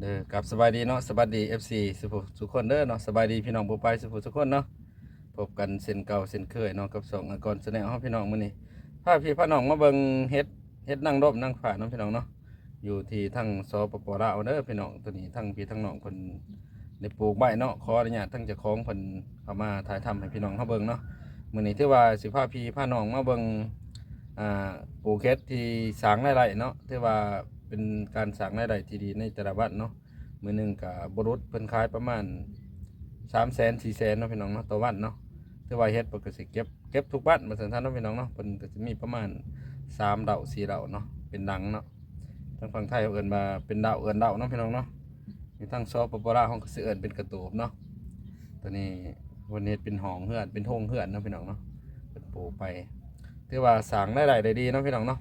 เด้อกับสบายดีเนาะสบายดี FC สุภสุขคนเด้อเนาะสบายดีพี่น้องผู้ไปสุภสุขคนเนาะพบกันเส้นเก่าเส้นเคยเนาะกับสองอกรแสดงเฮาพี่น้องมื้อนี้พาพี่พาน้องมาเบิ่งเฮ็ดเฮ็ดนั่งรบนั่งฝาเนาะพี่น้องเนาะอยู่ที่ทางสปปลาวเด้อพี่น้องตัวนี้ทั้งพี่ทั้งน้องเพิ่นได้ปลูกใบเนาะขออนุญาตทั้งเจ้าของเพิ่นเข้ามาถ่ายทำให้พี่น้องเฮาเบิ่งเนาะมื้อนี้ถือว่าสิพาพี่พาน้องมาเบิ่งอ่าปลูกเฮ็ดที่สางรายได้เนาะถือว่า เป็นการสร้างรายได้ที่ดีในแต่ละวันเนาะมือหนึ่งกับบรุษเพิ่นขายประมาณสามแสนสี่แสนเนาะพี่น้องเนาะต่อวันเนาะแต่ว่าเฮ็ดเพิ่นก็สิเก็บเก็บทุกบ้านมาสันทันเนาะพี่น้องเนาะเพิ่นก็จะมีประมาณสามดาวสี่ดาวเนาะเป็นดังเนาะทางฝั่งไทยเขาเอิ้นมาเป็นดาวเอิ้นดาวเนาะพี่น้องเนาะอยู่ทางซอปปลาวเขาก็สิเอิ้นเป็นกระตูบเนาะตัวนี้วันนี้เป็นห้องเฮือนเป็นโฮงเฮือนเนาะพี่น้องเนาะเพิ่นปลูกไปถือว่าสร้างได้หลายได้ดีเนาะพี่น้องเนาะ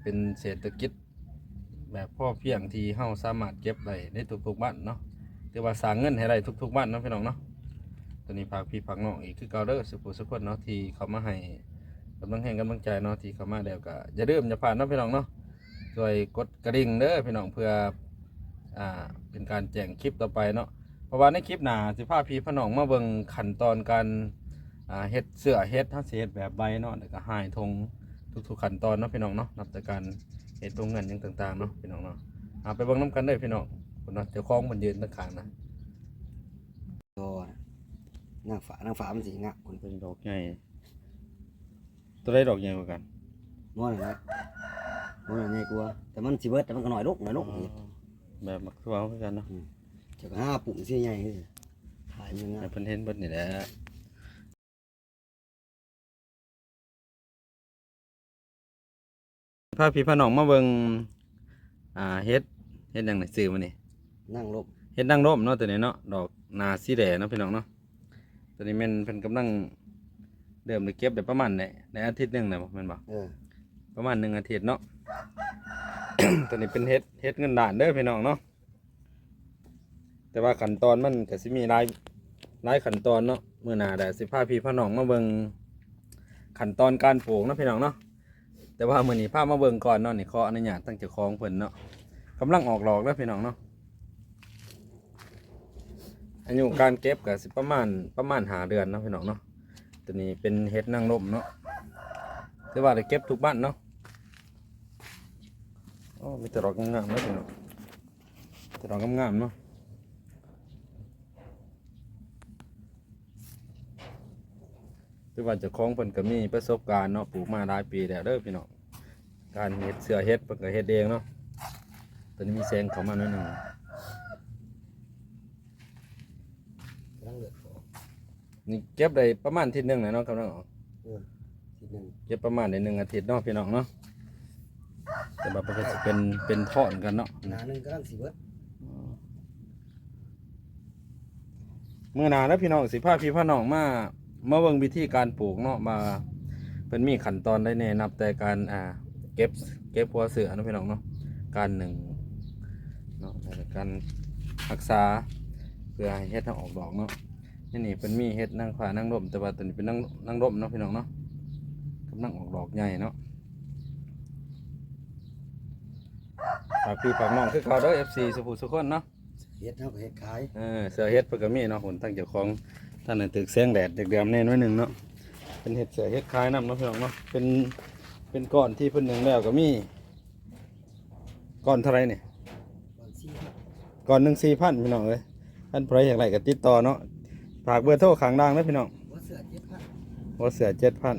เป็นเศรษฐกิจ แบบพ่อเพียงที่เฮาสามารถเก็บได้ในทุกๆบ้านเนาะถือว่าสร้างเงินให้ได้ทุกๆบ้านเนาะพี่น้องเนาะตัวนี้ฝากพี่ฝากน้องอีกคือเกาเด้อสุขุสุขคนเนาะที่เขามาให้กำลังแห่งกำลังใจเนาะที่เขามาแล้วก็อย่าลืมอย่าผ่านเนาะพี่น้องเนาะช่วยกดกระดิ่งเด้อพี่น้องเพื่ออ่าเป็นการแจ้งคลิปต่อไปเนาะเพราะว่าในคลิปหน้าสิพาพี่พาน้องมาเบิ่งขั้นตอนการอ่าเฮ็ดเสื้อเฮ็ดทั้งเฮ็ดแบบใบเนาะแล้วก็หายทง ทุกๆขั้นตอนเนาะพี่น้องเนาะนับแต่การเห็ดตรงเงินหยังต่างๆเนาะพี่น้องเนาะเอาไปเบิ่งน้ำกันเด้อพี่น้องคนเนาะเจ้าของมันยืนตะขางนะก็นางฝานางฝามันสิงะคนเป็นดอกใหญ่ตัวได้ดอกใหญ่กว่ากันม้อนนะม้อนใหญ่กว่าแต่มันสิเบิดแต่มันก็น้อยลูกน้อยลูกนี่แบบมักทั่วเหมือนกันเนาะเจ้าก็ห้าปุ่มสิใหญ่คือถ่ายมันงะให้เพิ่นเห็นเบิดนี่แหละ พาพี่พาน้องมาเบิ่งอ่าเฮ็ดเฮ็ดหยังไงซื้อมานี่นั่งลบเฮ็ดนางร่มเนาะตัวนี้เนาะดอกนาสีแดงเนาะพี่น้องเนาะตัวนี้แม่นเพิ่นกำลังเริ่มได้เก็บได้ประมาณไหนในอาทิตย์หนึงน่ะบ่แม่นบ่เออประมาณหนึ่งอาทิตย์เนาะ ตัวนี้เป็นเฮ็ดเฮ็ดเงินด่านเด้อพี่น้องเนาะแต่ว่าขั้นตอนมันก็สิมีหลายหลายขั้นตอนเนาะมื้อหน้าได้สิพาพี่พาน้องมาเบิ่งขั้นตอนการปลูกเนาะพี่น้องเนาะ แต่ว่ามื้อนี้พามาเบิ่งก่อนเนาะนี่ขออนุญาตตั้งเจ้าของเพิ่นเนาะกำลังออกดอกแล้วพี่น้องเนาะอายุการเก็บก็สิประมาณประมาณหาเดือนเนาะพี่น้องเนาะตัวนี้เป็นเฮ็ดนางรมเนาะถือว่าได้เก็บทุกบ้านเนาะโอ้มีแต่ดอกงามๆนะพี่น้องแต่ดอกงามๆเนาะ ถือว่าเจะคล้าของเพิ่นก็มีประสบการณ์เนาะปลูกมาหลายปีแล้วเด้อพี่น้องการเฮ็ดเสื้อเฮ็ดเพิ่นก็เฮ็ดเองเนาะตอนนี้มีแสงเข้ามาหน่อยหนึงนั่งเลือดออกนี่เก็บได้ประมาณอาทิตย์หนึงแหละเนาะกำลังออกเออทีหนึงเก็บประมาณในหนึ่งอาทิตย์เนาะพี่น้องเนาะแต่แบบมันก็จะเป็นเป็นท่อนกันเนาะหนาหนึงกำลังสิเบิดเมื่อหนาแล้วพี่น้องสิพาพี่พ่อน้องมา มาเบิ่งวิธีการปลูกเนาะมาเป็นมีขั้นตอนได้แน่นับแต่การอ่าเก็บเก็บหัวเสือเนาะพี่น้องเนาะการหนึ่งเนาะแล้วก็การรักษาเพื่อให้เฮ็ดให้ออกดอกเนาะนี่นี่เป็นมีเฮ็ดนางฟ้านางร่มแต่ว่าตัวนี้เป็นนางนางร่มเนาะพี่น้องเนาะกำลังออกดอกใหญ่เนาะฝากพี่ฝากน้องคือเขาเด้อ FC สุภูสุคนเนาะเฮ็ดเฮาก็เฮ็ดขายเออเสือเฮ็ดเพิ่นก็มีเนาะหุ่นตั้งเจ้าของ ท่านน่ะตึกแสงแดดเด็กเดือมแน่น้อยหนึงเนาะเป็นเฮ็ดเสือเฮ็ดคลายน้ำเนาะพี่น้องเนาะเป็นเป็นก้อนที่เพิ่นหนึ่งแล้วก็มีก้อนเท่าไหรเนี่ยก่อนสิก้อนหนึ่งสี่พันพี่น้องเอ้ยท่านใครอยากไรก็ติดต่อเนาะฝากเบอร์โทรข้างล่างนะพี่น้องว่าเสื้อเจ็ดพันหัวเสือเจ็ดพัน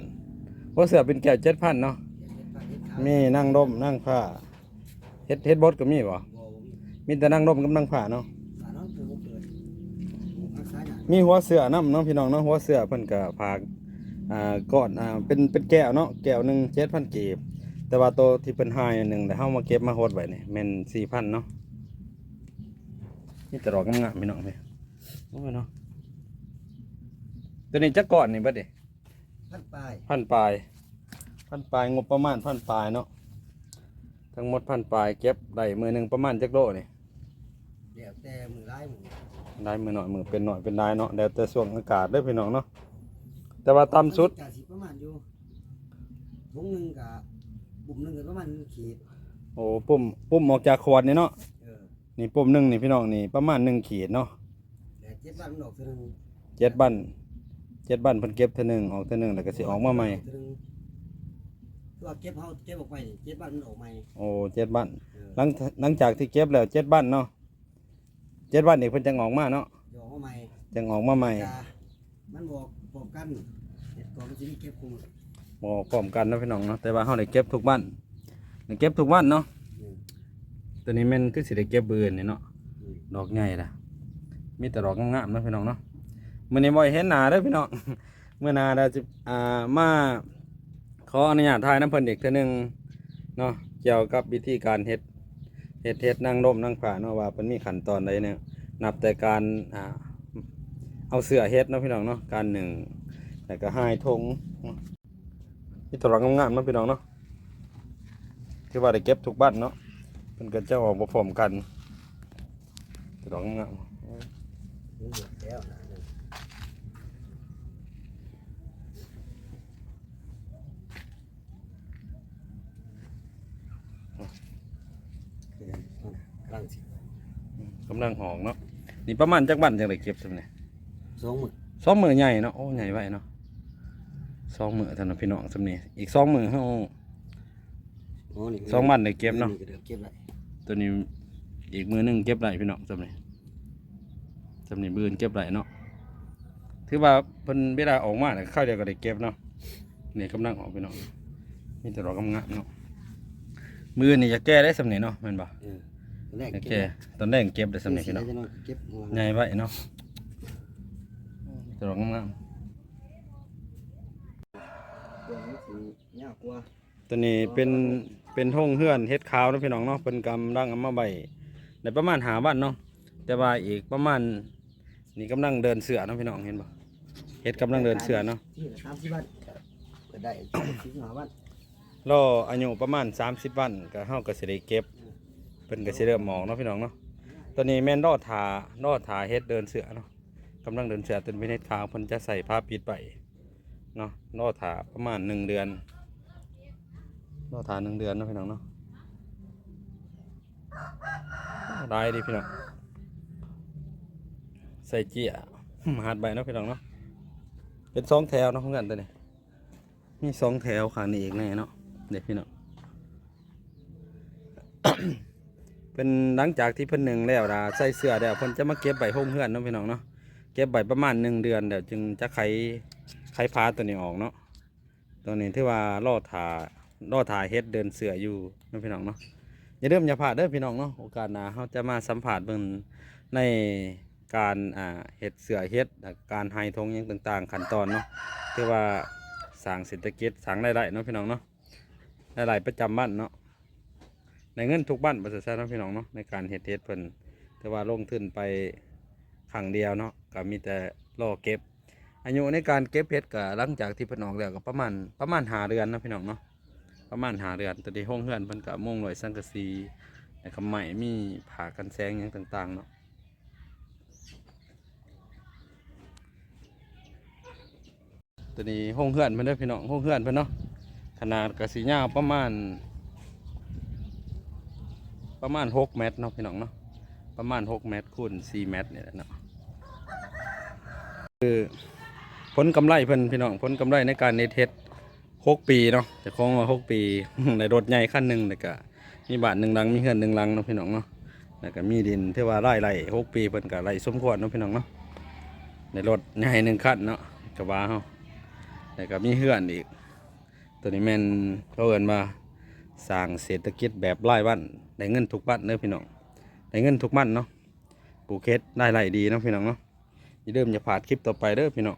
หัวเสือเป็นแก้วเจ็ดพันเนาะเจ็ดพันเฮ็ดขายมีนั่งร่มนั่งผ้าเฮ็ดเฮ็ดบดก็มีบ่บ่บ่มีมีแต่นั่งร่มกับนั่งผ้าเนาะ มีหัวเสือน้ำเนาะพี่น้องเนาะหัวเสือเพิ่นก็ผากอ่าก้อนอ่าเป็นเป็นแก้วเนาะแก้วหนึ่งเจ็ดพันกีบ แต่ว่าตัวที่เป็นไฮหนึ่งแต่เฮามาเก็บมาโฮดไว้นี่แม่นสี่พันเนาะนี่ตลอกงามๆพี่น้องพี่โอ้ยเนาะตัวนี้จักก้อนนี่เบัดดิพันปลายพันปลายพันปลายงบประมาณพันปลายเนาะทั้งหมดพันปลายเก็บได้มือหนึ่งประมาณจักโลนี่เดี๋ยวแต่มือร้ายมือ ได้มือหน่อยมือเป็นหน่อยเป็นได้เนาะแล้วแต่ช่วงอากาศเด้อพี่น้องเนาะแต่ว่าต่ำสุดมันก็สิประมาณอยู่ถุงหนึงกับบุ่มหนึงก็ประมาณ1ขีดโอ้ปุ่มปุ่มออกจากขวดนี่เนาะเออนี่ปุ่มหนึงนี่พี่น้องนี่ประมาณ1ขีดเนาะแต่เจ็ดบ้านมันออกเท่านึงเจ็ดบันเจ็ดบันเพิ่นเก็บเท่านึงออกเท่านึงแล้วก็สิออกมาใหม่เท่านึงคือว่าเก็บเฮาเก็บออกไปนี่เจ็ดบ้านมันออกใหม่โอ้เจ็ดบันเออหลังหลังจากที่เก็บแล้วเจ็ดบันเนาะ เจ็ดบันนี่เพิ่นจังออกมาเนาะเดี๋ยวออกมาใหม่จังออกมาใหม่จ้ามันบอกบอกกันเห็ดก่อนมันสิมีเก็บคุมบ่พร้อมกันเนาะพี่น้องเนาะแต่ว่าเฮาได้เก็บทุกบ้านได้เก็บทุกบ้านเนาะอืมตัวนี้แม่นคือสิได้เก็บเบือนนี่เนาะอืมดอกใหญ่ล่ะมีแต่ดอกงามๆเนาะพี่น้องเนาะมื้อนี้บ่ได้เห็นหน้าเด้อพี่น้อง เมื่อหน้าเราจะอ่ามาขออนุญาตถ่ายน้ำเพิ่นอีกเทื่อหนึงเนาะเกี่ยวกับวิธีการเฮ็ด เฮ็ดเฮ็ดนั่งร่มนั่งผ่าเนาะว่าเพิ่นมีขั้นตอนใดเนี่ยนับแต่การอ่าเอาเสื้อเฮ็ดเนาะพี่น้องเนาะการหนึ่งแล้วก็หายทงเนาะมีแตัวดองามๆเนาะพี่น้องเนาะคือว่าได้เก็บทุกบ้านเนาะเพิ่นก็จะออกบ่พร้อมกันต่ดองามนี่หมดแล้วนะคือนั่นนะกำลังสิ ๆกำลังหองเนาะนี่ประมาณจักบ้านจังได้เก็บซั่นนี่สองหมึกสองมือใหญ่เนาะโอ้ใหญ่ไว้เนาะสองมือเท่านั้นพี่น้องสำนี้อีกสองมือเฮาอ๋อนี่สองบ้านได้เก็บเนาะก็ดี๋ยวเก็บไว้ตัวนี้อีกมือหนึงเก็บไหลพี่น้องสำนี้สำนี้บืนเก็บไหลเนาะถือว่าเพิ่นเวลาออกมาเนี่ยเข้าวเดียวก็ได้เก็บเนาะนี่กำลังออกพี่น้องมีแต่ดอกงามๆเนาะมือนี่จะแก้ได้สำนี้เนาะแม่นบ่เออตอน แรกจะเก็บแก้ตอนแรกเก็บได้สำนี้พี่น้องจะเก็บหัวใหญ่ไว้เนาะมีแต่ดอกงามเดี๋ยวมันสิยากกว่าๆตัวนี้เป็นเป็นห้องเฮือนเฮ็ดขาวเนาะพี่น้องเนาะเพิ่นกำลังเอามาใบได้ประมาณหาบ้านเนาะแต่ว่าอีกประมาณนี่กำลังเดินเสือเนาะพี่น้องเห็นบ่เฮ็ดกำลังเดินเสือเนาะที่สามสิบบ้านเปิดได้สี่สิบห้าบ้านรออายุประมาณ 30 วันก็เฮาก็สิได้เก็บ เพิ่นก็สิเริ่มหมอกเนาะพี่น้องเนาะตอนนี้แม่นรอถารอถาเฮ็ดเดินเสือเนาะกำลังเดินเสือต้นเป็นเฮ็ดขาวเพิ่นจะใส่ผ้าปิดไปเนาะรอถาประมาณ1เดือนรอถา1เดือนเนาะพี่น้องเนาะได้ดีพี่น้องใส่เจียหัดใบเนาะพี่น้องเนาะเป็นสองแถวเนาะของกันตัวนี้มีสองแถวข้างนี้อีกแน่เนาะเด็กพี่น้อง เป็นหลังจากที่เพิ่นหนึ่งแล้วนะใส่เสื้อแล้วเพิ่นจะมาเก็บใบโฮมเฮือนเนาะพี่น้องเนาะเก็บใบประมาณหนึ่งเดือนเดี๋ยวจึงจะไขไขพาตัวนี้ออกเนาะตัวนี้ที่ว่าล่อถาล่อถาเฮ็ดเดินเสืออยู่เนาะพี่น้องเนาะอย่าเริ่มอย่าพลาดเด้อพี่น้องเนาะโอกาสหน้าเขาจะมาสัมผัสเบิ่งในการอ่าเฮ็ดเสือเฮ็ดการไฮทงยังต่างๆ ขั้นตอนเนาะที่ว่าสร้างเศรษฐกิจสร้างรายได้เนาะพี่น้องเนาะรายได้ประจำบ้านเนาะ ในเงินทุกบ้านประเสริฐเนพี่น้องเนาะในการเฮ็ดเฮ็ดเพิ่นแต่ว่าลงทุนไปครั้งเดียวเนาะก็มีแต่รอเก็บ อายุในการเก็บเฮ็ดก็หลังจากที่เพิ่นออกแล้วก็ประมาณประมาณหาเดือนนะพี่น้องเนาะประมาณหาเดือนแตอนที่ห้องเฮือนเพิ่นก็มุ่งลอยสังกะสีนะครับใหม่มีผ่ากันแสงหยังต่างๆเนาะตัวนี้ห้องเฮือนเพิ่นเด้อพี่น้องห้องเฮือนเพิ่นเนาะขนาดกระสียาวประมาณ ประมาณหกเมตรเนาะพี่น้องเนาะประมาณหกเมตรคูณสี่เมตรเนี่ยแหละเนาะคือผลกำไรเพิ่นพี่น้องผลกำไรในการเนเฮ็ดหกปีเนาะจะคล้องมาหกปีในรถใหญ่คันหนึ่งแล้วก็มีบานหนึ่งลังมีเฮือนหนึ่งลังเนาะพี่น้องเนาะแล้วก็มีดินที่ว่าไร่ไร่หกปีเพิ่นก็ไร่สมควรเนาะพี่น้องเนาะในรถใหญ่หนึ่งคันเนาะกระบะเฮาแล้วก็มีเฮือนอีก ตัวนี้แม่นเขาเอินมาสร้างเศรษฐกิจแบบไรายวัน ได้เงินทุกบ้านเด้อพี่น้องได้เงินทุกบ้านเนาะปลูกเฮ็ดได้ไรดีเนาะพี่น้องเนาะอย่าลืมอย่าพลาดคลิปต่อไปเด้อพี่น้อง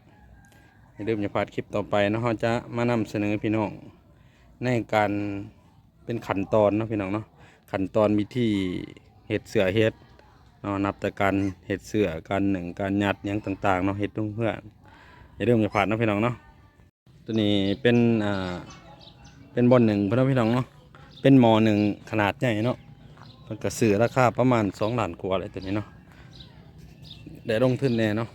อย่าลืมอย่าพลาดคลิปต่อไปนะเราจะมานำเสนอพี่น้องในการเป็นขั้นตอนเนาะพี่น้องเนาะขั้นตอนวิธีเฮ็ดเสือเฮ็ดเนาะนับแต่การเฮ็ดเสือการหนึ่งการยัดยังต่างๆเนาะเฮ็ดตุ้งเพื่อนอย่าลืมอย่าพลาดเนาะพี่น้องเนาะตัวนี้เป็นอ่าเป็นบอลหนึ่งพี่น้องพี่น้องเนาะเป็นมอหนึ่งขนาดใหญ่เนาะ มันก็ซื้อราคาประมาณสองล้านกว่าเลยตัวนี้เนาะได้ลงทุนแน่เนาะ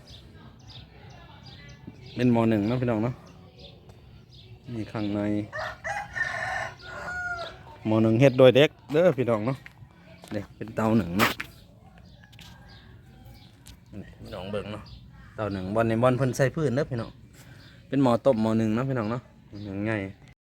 เป็นมอหนึ่งเนาะพี่น้องเนาะนี่ข้างในมอหนึ่งเฮ็ดโดยเด็กเด้อพี่น้องเนาะเด็กเป็นเตาหนึ่งเนาะพี่น้องเบิ่งเนาะเตาหนึ่งบอลในบอลเพิ่นใส่พื้นเด้อพี่น้องเป็นหมอต้มหมอหนึ่งเนาะพี่น้องเนาะหนึ่งง่าย